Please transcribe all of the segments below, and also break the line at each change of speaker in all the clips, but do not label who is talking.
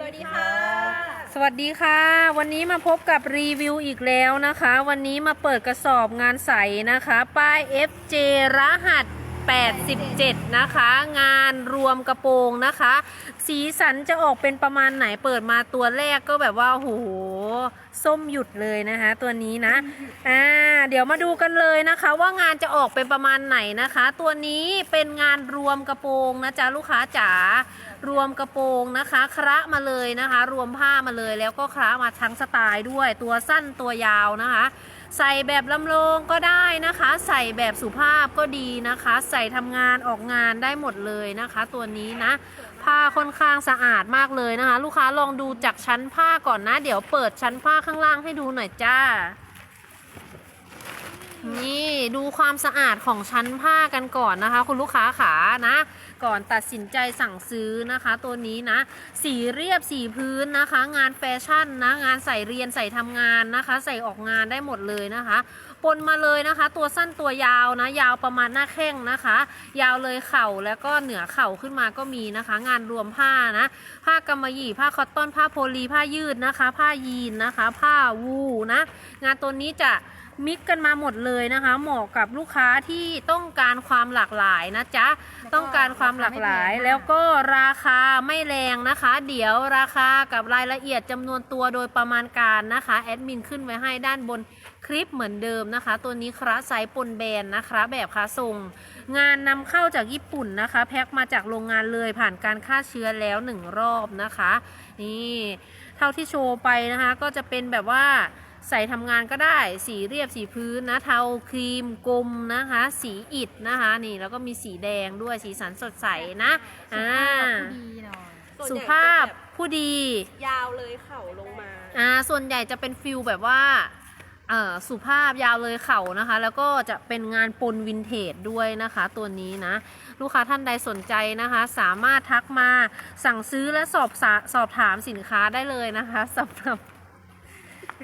สวัสดีค่ะ
สวัสดีค่ะ วันนี้มาพบกับรีวิวอีกแล้วนะคะ วันนี้มาเปิดกระสอบงานใสนะคะ ป้าย FJ รหัส 87 นะคะ งานรวมกระโปรงนะคะ สีสันจะออกเป็นประมาณไหนเปิดมาตัวแรกก็แบบว่าโหส้มหยุดเลยนะคะ ตัวนี้นะอ่าเดี๋ยวมาดูกันเลยนะคะ ว่างานจะออกเป็นประมาณไหนนะคะ ตัวนี้เป็นงานรวมกระโปรงนะจ๊ะลูกค้าจ๋ารวมกระโปรงนะคะคระมาเลยนะคะ รวมผ้ามาเลยแล้วก็คระมาทั้งสไตล์ด้วย ตัวสั้นตัวยาวนะคะ ใส่แบบลำโลงก็ได้นะคะ ใส่แบบสุภาพก็ดีนะคะ ใส่ทำงานออกงานได้หมดเลยนะคะ ตัวนี้นะ ผ้าค่อนข้างสะอาดมากเลยนะคะ ลูกค้าลองดูจากชั้นผ้าก่อนนะ เดี๋ยวเปิดชั้นผ้าข้างล่างให้ดูหน่อยจ้า นี่ดูความสะอาดของชั้นผ้ากันก่อนนะคะ คุณลูกค้าขานะ ก่อนตัดสินใจสั่งซื้อนะคะ ตัวนี้นะ สีเรียบสีพื้นนะคะ งานแฟชั่นนะงานใส่เรียนใส่ทำงานนะคะ ใส่ออกงานได้หมดเลยนะคะปนมาเลยนะคะ ตัวสั้นตัวยาวนะ ยาวประมาณหน้าแข้งนะคะ ยาวเลยเข่าแล้วก็เหนือเข่าขึ้นมาก็มีนะคะ งานรวมผ้านะ ผ้ากำมะหยี่ผ้าคอตตอนผ้าโพลีผ้ายืดนะคะ ผ้ายีนนะคะ ผ้าวูนะ งานตัวนี้จะ มิกกันมาหมดเลยนะคะ เหมาะกับลูกค้าที่ต้องการความหลากหลายนะจ๊ะต้องการความหลากหลายแล้วก็ราคาไม่แรงนะคะ เดี๋ยวราคากับรายละเอียดจำนวนตัวโดยประมาณการนะคะ แอดมินขึ้นไว้ให้ด้านบนคลิปเหมือนเดิมนะคะ ตัวนี้คราไซส์ปนแบรนด์นะคะ แบบค้าส่ง งานนำเข้าจากญี่ปุ่นนะคะ แพ็คมาจากโรงงานเลยผ่านการฆ่าเชื้อแล้วหนึ่งรอบนะคะ นี่ เท่าที่โชว์ไปนะคะ ก็จะเป็นแบบว่า ใส่ทำงานก็ได้ สีเรียบสีพื้นนะเทาครีมกลมนะคะ สีอิฐนะคะนี่แล้วก็มีสีแดงด้วยสีสันสดใสนะอ่า
ดีหน่อย
สุภาพผู้ดี
ยาวเลยเข่าลงมา
อ่าส่วนใหญ่จะเป็นฟิลแบบว่าเอ่อสุภาพยาวเลยเข่านะคะ แล้วก็จะเป็นงานปนวินเทจด้วยนะคะตัวนี้นะ ลูกค้าท่านใดสนใจนะคะ สามารถทักมาสั่งซื้อและสอบสาสอบถามสินค้าได้เลยนะคะสำหรับ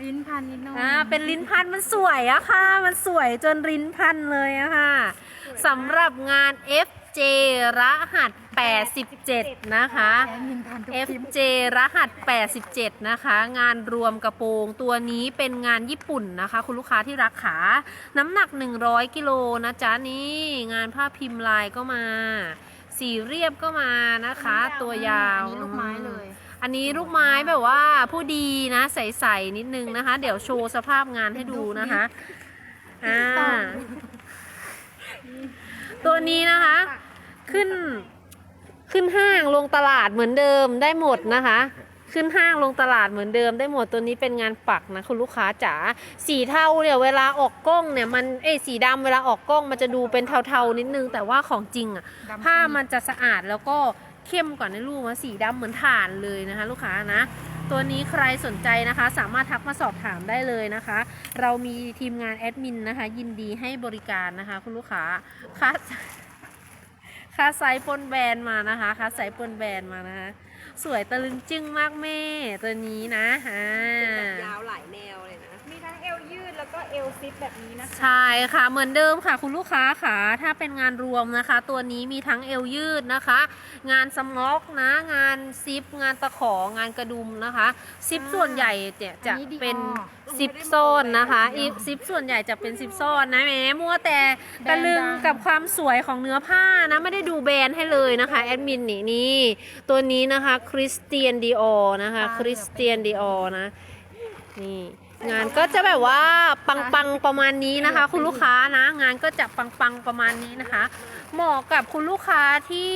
ลิ้นพันนิดหน่อย
อ่าเป็นลิ้นพันมันสวยอะค่ะ มันสวยจนลิ้นพันเลยอะค่ะสำหรับงาน FJ รหัส 87 นะคะ
แอดมินพันทุกคลิป
FJ รหัส 87 นะคะ งานรวมกระโปรงตัวนี้เป็นงานญี่ปุ่นนะคะ คุณลูกค้าที่รักขา น้ำหนัก 100 กิโลนะจ๊ะนี่งานผ้าพิมพ์ลายก็มา สีเรียบก็มานะคะ ตัวยาว
อันนี้ลูกไม้เลย
อันนี้ลูกไม้แบบว่าผู้ดีนะใสๆนิดนึงนะคะ เดี๋ยวโชว์สภาพงานให้ดูนะคะอ่าตัวนี้นะคะ ขึ้นขึ้นห้างลงตลาดเหมือนเดิมได้หมดนะคะ ขึ้นห้างลงตลาดเหมือนเดิมได้หมดตัวนี้เป็นงานปักนะคุณลูกค้าจ๋าสีเทาเนี่ยเวลาออกกล้องเนี่ยมันเอ้ยสีดำเวลาออกกล้องมันจะดูเป็นเทาๆนิดนึง แต่ว่าของจริงอะ
ดำ
ผ้า
สนิท
มันจะสะอาดแล้วก็ เข้มกว่าในรูปนะสีดำเหมือนถ่านเลยนะคะ ลูกค้านะ ตัวนี้ใครสนใจนะคะ สามารถทักมาสอบถามได้เลยนะคะ เรามีทีมงานแอดมินนะคะ ยินดีให้บริการนะคะคุณลูกค้าค่าค่าไซส์ปนแบรนมานะคะค่าไซส์ปนแบรนมานะคะ สวยตะลึงจึ้งมากแม่ตัวนี้นะอ่า
เป็นแบบยาวหลายแนวเลยนะ
แล้วก็เอวซิปแบบนี้นะคะ
ใช่ค่ะเหมือนเดิมค่ะคุณลูกค้าค่ะถ้าเป็นงานรวมนะคะ ตัวนี้มีทั้งเอวยืดนะคะ งานสม็อกนะ งานซิป งานตะของานกระดุมนะคะ ซิปส่วนใหญ่จะจะเป็นซิปซ่อนนะคะอีซิปส่วนใหญ่จะเป็นซิปซ่อนนะแหมมัวแต่ตะลึงกับความสวยของเนื้อผ้านะไม่ได้ดูแบรนด์ให้เลยนะคะแอดมินนี่นี่ตัวนี้นะคะคริสเตียนดีออนะคะคริสเตียนดีออนะ นี่ งานก็จะแบบว่าปังๆประมาณนี้นะคะ คุณลูกค้านะ งานก็จะปังๆประมาณนี้นะคะ เหมาะกับคุณลูกค้าที่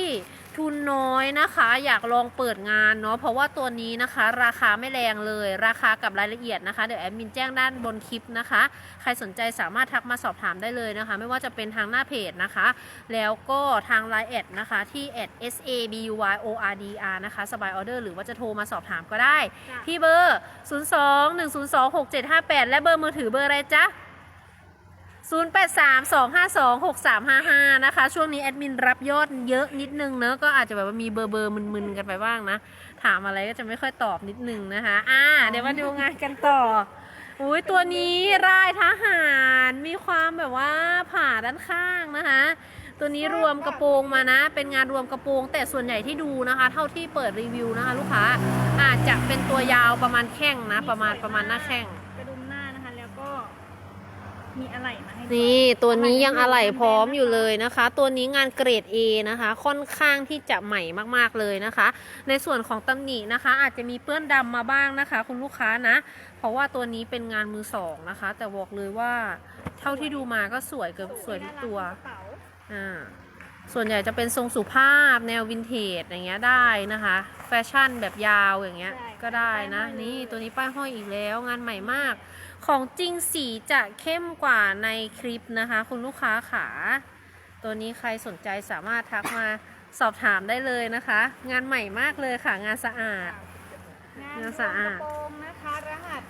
ทุนน้อยนะคะ อยากลองเปิดงานเนาะเพราะว่าตัวนี้นะคะ ราคาไม่แรงเลย ราคากับรายละเอียดนะคะเดี๋ยวแอดมินแจ้งด้านบนคลิปนะคะ ใครสนใจสามารถทักมาสอบถามได้เลยนะคะ ไม่ว่าจะเป็นทางหน้าเพจนะคะ แล้วก็ทางไลน์แอดนะคะที่แอด s a b u y o r d r นะคะสบายออเดอร์หรือว่าจะโทรมาสอบถามก็ได้ ที่เบอร์ 02 102 6758 และเบอร์มือถือเบอร์อะไรจ๊ะ 0832526355 นะคะ ช่วงนี้แอดมินรับยอดเยอะนิดนึงเนอะก็อาจจะแบบว่ามีเบอร์เบอร์มึนๆกันไปบ้างนะ ถามอะไรก็จะไม่ค่อยตอบนิดนึงนะคะ อ่า เดี๋ยวมาดูงานกันต่ออุ้ยตัวนี้รายทหารมีความแบบว่าผ่าด้านข้างนะคะ ตัวนี้รวมกระโปรงมานะ เป็นงานรวมกระโปรง แต่ส่วนใหญ่ที่ดูนะคะ เท่าที่เปิดรีวิวนะคะ ลูกค้าอาจจะเป็นตัวยาวประมาณแข้งนะ ประมาณประมาณหน้าแข้ง
กระดุมหน้านะคะ แล้วก็ มีอะไรมาให้ด้วย
นี่ตัวนี้ยังอะไหล่พร้อมอยู่เลยนะคะ ตัวนี้งานเกรด A นะคะ ค่อนข้างที่จะใหม่มากๆเลยนะคะ ในส่วนของตำหนินะคะ อาจจะมีเปื้อนดำมาบ้างนะคะ คุณลูกค้านะ เพราะว่าตัวนี้เป็นงานมือสองนะคะ แต่บอกเลยว่าเท่าที่ดูมาก็สวยเกือบสวยทุกตัว
กระเป๋า
อ่าส่วนใหญ่จะเป็นทรงสุภาพแนววินเทจอย่างเงี้ยได้นะคะ แฟชั่นแบบยาวอย่างเงี้ยก็ได้นะ นี่ตัวนี้ป้ายห้อยอีกแล้วงานใหม่มาก ของจริงสีจะเข้มกว่าในคลิปนะคะ คุณลูกค้าขาตัวนี้ใครสนใจสามารถทักมาสอบถามได้เลยนะคะ งานใหม่มากเลยค่ะ งานสะอาด
งาน
งานสะอาด
กระโปรงนะคะรหัส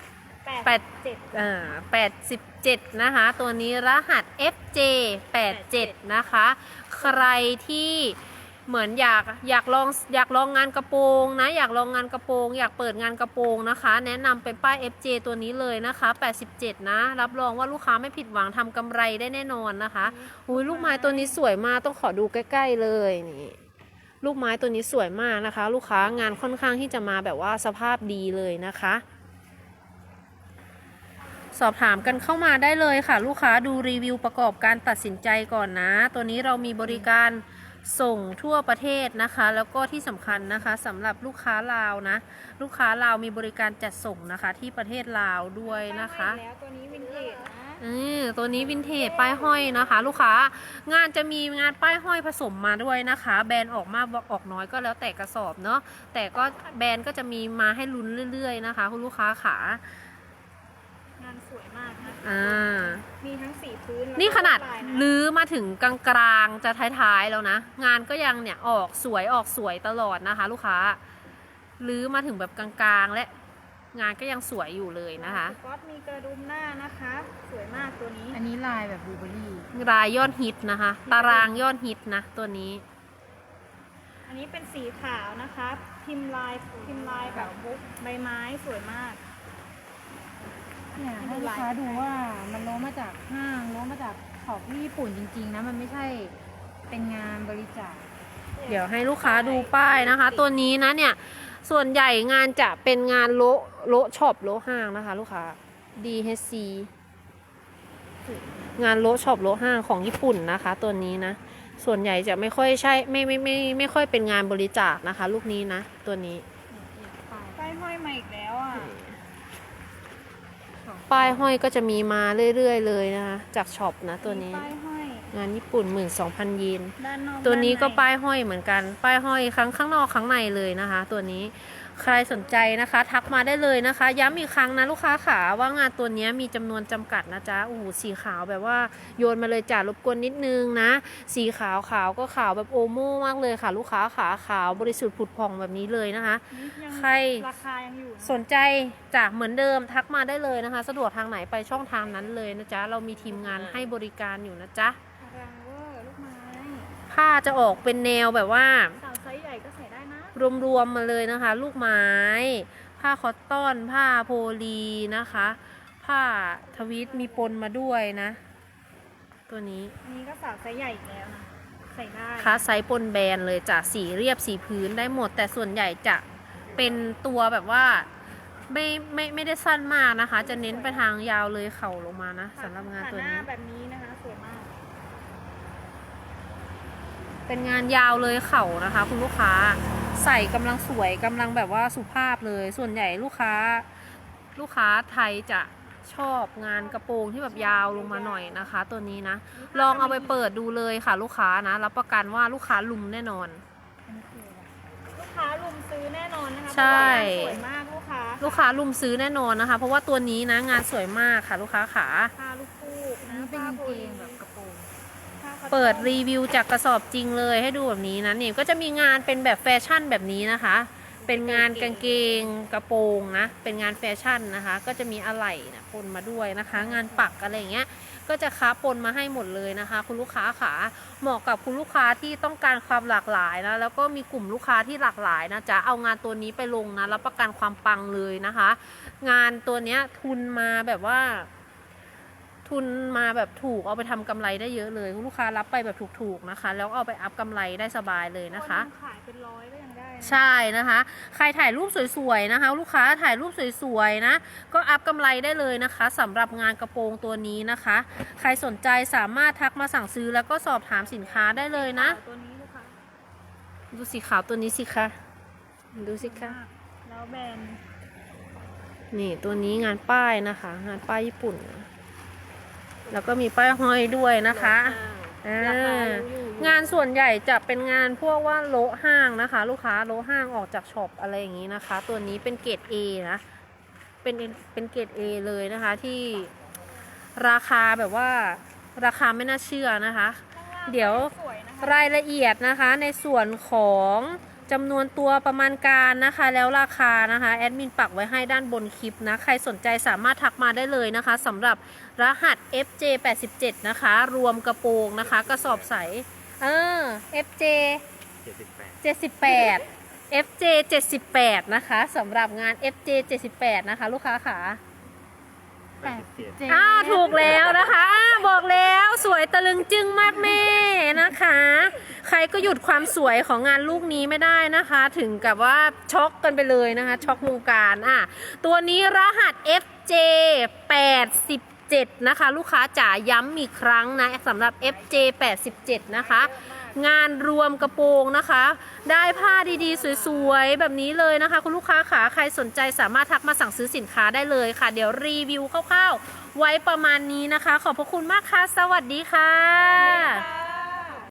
แปด
87
เอ่อ87นะคะ ตัวนี้รหัส FJ 87นะคะ ใครที่ เหมือนอยากอยากลองอยากลองงานกระโปรงนะอยากลองงานกระโปรง อยากเปิดงานกระโปรงนะคะ แนะนำเป็นป้าย FJ ตัวนี้เลยนะคะ 87 นะ รับรองว่าลูกค้าไม่ผิดหวังทำกำไรได้แน่นอนนะคะอุ้ยลูกไม้ตัวนี้สวยมากต้องขอดูใกล้ ๆเลยนี่ลูกไม้ตัวนี้สวยมากนะคะ ลูกค้างานค่อนข้างที่จะมาแบบว่าสภาพดีเลยนะคะ สอบถามกันเข้ามาได้เลยค่ะ ลูกค้าดูรีวิวประกอบการตัดสินใจก่อนนะ ตัวนี้เรามีบริการ ส่งทั่วประเทศนะคะ แล้วก็ที่สำคัญนะคะสำหรับลูกค้าลาวนะ ลูกค้าลาวมีบริการจัดส่งนะคะ ที่ประเทศลาวด้วยนะคะ
แล้วตัวนี้วินเทจนะ
อืมตัวนี้วินเทจป้ายห้อยนะคะ ลูกค้างานจะมีงานป้ายห้อยผสมมาด้วยนะคะ แบรนด์ออกมากออกน้อยก็แล้วแต่กระสอบเนาะแต่ก็แบรนด์ก็จะมีมาให้ลุ้นเรื่อย ๆ นะคะ คุณลูกค้าขา
งานสวยมากนะ
อ่า
มีทั้งสีพื้นแล้วก็
นี่ขนาด
ลายะ
ลื้อมาถึงกลางๆจะท้ายๆแล้วนะ งานก็ยังเนี่ยออกสวยออกสวยตลอดนะคะ ลูกค้าลื้อมาถึงแบบกลางๆและงานก็ยังสวยอยู่เลยนะคะ
สก๊อตมีกระดุมหน้านะคะ สวยมากตัวนี้
อันนี้ลายแบบบลูเบอร์รี่
รายยอดฮิตนะคะ ตารางยอดฮิตนะตัวนี้
อันนี้เป็นสีขาวนะคะ พิมพ์ลายพิมพ์ลายแบบบุ๊กใบไม้สวยมาก
เนี่ยให้ลูกค้าดูว่ามันล้อมาจากห้างล้อมาจากของที่ญี่ปุ่นจริง ๆ นะ มันไม่ใช่เป็นงานบริจาค
เดี๋ยวให้ลูกค้าดูป้ายนะคะ ตัวนี้นะเนี่ย ส่วนใหญ่งานจะเป็นงานโละโละช็อปโละห้างนะคะ ลูกค้า DHC งานโละช็อปโละห้างของญี่ปุ่นนะคะ ตัวนี้นะ ส่วนใหญ่จะไม่ค่อยใช่ไม่ไม่ไม่ไม่ค่อยเป็นงานบริจาคนะคะ ลูกนี้นะ ตัวนี้
ป้ายห้อยมาอีกแล้วอะ
ป้ายห้อยก็จะมีมาเรื่อยๆ เลยนะคะจากช็อปนะตัวนี้
ป้ายห้อย
งานญี่ปุ่น 12,000 เยน
ด้านนอก
ตัวนี้ก็
ด้ใป้า
ยห้อยเหมือนกัน ป้ายห้อยครั้งข้างนอกข้างในเลยนะคะ ตัวนี้ ใครสนใจนะคะ ทักมาได้เลยนะคะ ย้ำอีกครั้งนะลูกค้าขาว่างานตัวนี้มีจำนวนจำกัดนะจ๊ะโอ้โหสีขาวแบบว่าโยนมาเลยจ้ารบกวนนิดนึงนะ สีขาวขาวก็ขาวแบบโอโม่มากเลยค่ะ ลูกค้าขาขาวบริสุทธิ์ผุดผ่องแบบนี้เลยนะคะ
นี่ยัง
ใคร
ราคายังอยู่นะ
สนใจจะเหมือนเดิมทักมาได้เลยนะคะ สะดวกทางไหนไปช่องทางนั้นเลยนะจ๊ะเรามีทีมงานให้บริการอยู่นะจ๊ะ
รังเวอร์ลูกไม้
ผ้าจะออกเป็นแนวแบบว่า รวมๆมาเลยนะคะ ลูกไม้ ผ้าคอตตอน ผ้าโพลีนะคะ ผ้าทวิตมีปนมาด้วยนะ ตัวนี้
อันนี้ก็สาวไซส์ใหญ่อีกแล้วนะใส่ได้
ค้าไซส์ปนแบรนด์เลยจากสีเรียบสีพื้นได้หมด แต่ส่วนใหญ่จะเป็นตัวแบบว่าไม่ไม่ไม่ได้สั้นมากนะคะ จะเน้นไปทางยาวเลยเข่าลงมานะสำหรับงานตัว
ห
นี้
น้าแบบนี้นะคะสวยมาก
เป็นงานยาวเลยเข่านะคะ คุณลูกค้า ใส่กำลังสวยกำลังแบบว่าสุภาพเลย ส่วนใหญ่ลูกค้า ลูกค้าไทยจะชอบงานกระโปรงที่แบบยาวลงมาหน่อยนะคะ ตัวนี้นะ ลองเอาไปเปิดดูเลยค่ะ ลูกค้านะรับประกันว่าลูกค้าลุมแน่นอน
ลูกค้าลุมซื้อแน่นอนนะคะ
ใช่
เพราะว่างานสวยมากลูกค้า
ลูกค้าลุมซื้อแน่นอนนะคะ เพราะว่าตัวนี้นะงานสวยมากค่ะ ลูกค้าขา
ผ้าลูกฟูก
อัน
นะ
นี้เป็น
ผ้ากา
ง
โพ
เก
ลี
งแบบ
เปิดรีวิวจากกระสอบจริงเลยให้ดูแบบนี้นะนี่ก็จะมีงานเป็นแบบแฟชั่นแบบนี้นะคะ เป็นงานกางเกงกระโปรงนะ เป็นงานแฟชั่นนะคะ ก็จะมีอะไหล่นะปนมาด้วยนะคะ งานปักอะไรอย่างเงี้ยก็จะค้าปนมาให้หมดเลยนะคะ คุณลูกค้าขาเหมาะกับคุณลูกค้าที่ต้องการความหลากหลายนะแล้วก็มีกลุ่มลูกค้าที่หลากหลายนะจะเอางานตัวนี้ไปลงนะรับประกันความปังเลยนะคะ งานตัวเนี้ยทุนมาแบบว่า ทุนมาแบบถูกเอาไปทำกำไรได้เยอะเลยคุณลูกค้ารับไปแบบถูกๆนะคะ แล้วเอาไปอัพกำไรได้สบายเลยนะคะ
ขายเป็นร้อยก็ยังได้
ใช่นะคะ ใครถ่ายรูปสวยๆนะคะ ลูกค้าถ่ายรูปสวยๆนะ ก็อัพกำไรได้เลยนะคะสำหรับงานกระโปรงตัวนี้นะคะ ใครสนใจสามารถทักมาสั่งซื้อแล้วก็สอบถามสินค้าได้เลยนะ
ตัวนี้ลูกค้า
ดูสีขาวตัวนี้สิคะดูสิคะ
แล้วแบรนด์
นี่ตัวนี้งานป้ายนะคะ งานป้ายญี่ปุ่นนะ แล้วก็มีป้ายห้อยด้วยนะคะอ่า
ราคายังอยู่
งานส่วนใหญ่จะเป็นงานพวกว่าโละห้างนะคะ ลูกค้าโละห้างออกจากช็อปอะไรอย่างนี้นะคะ ตัวนี้เป็นเกรด A นะ เป็นเป็นเกรด A เลยนะคะที่ราคาแบบว่าราคาไม่น่าเชื่อนะคะ
ข้างล่าง
เดี๋ยว
สวยนะคะ
รายละเอียดนะคะในส่วนของ จำนวนตัวประมาณการนะคะ แล้วราคานะคะแอดมินปักไว้ให้ด้านบนคลิปนะ ใครสนใจสามารถทักมาได้เลยนะคะสำหรับรหัส FJ87 นะคะ รวมกระโปรงนะคะ กระสอบใส เออ FJ 78 FJ 78นะคะสำหรับงาน FJ 78นะคะ ลูกค้าค่ะ
แปดสิบเจ็ด
อ้าถูกแล้วนะคะอ้าบอกแล้วสวยตะลึงจึ้งมากแม่นะคะ ใครก็หยุดความสวยของงานลูกนี้ไม่ได้นะคะ ถึงกับว่าช็อกกันไปเลยนะคะ ช็อกวงการอะตัวนี้รหัส FJ 87 นะคะ ลูกค้าจ๋าย้ำอีกครั้งนะสำหรับ FJ 87 นะคะ งานรวมกระโปรงนะคะ ได้ผ้าดีๆ สวยๆ แบบนี้เลยนะคะ คุณลูกค้าขาใครสนใจสามารถทักมาสั่งซื้อสินค้าได้เลยค่ะ เดี๋ยวรีวิวคร่าวๆ ไว้ประมาณนี้นะคะ ขอบพระคุณมากค่ะ สวัสดีค่ะ
ค่ะ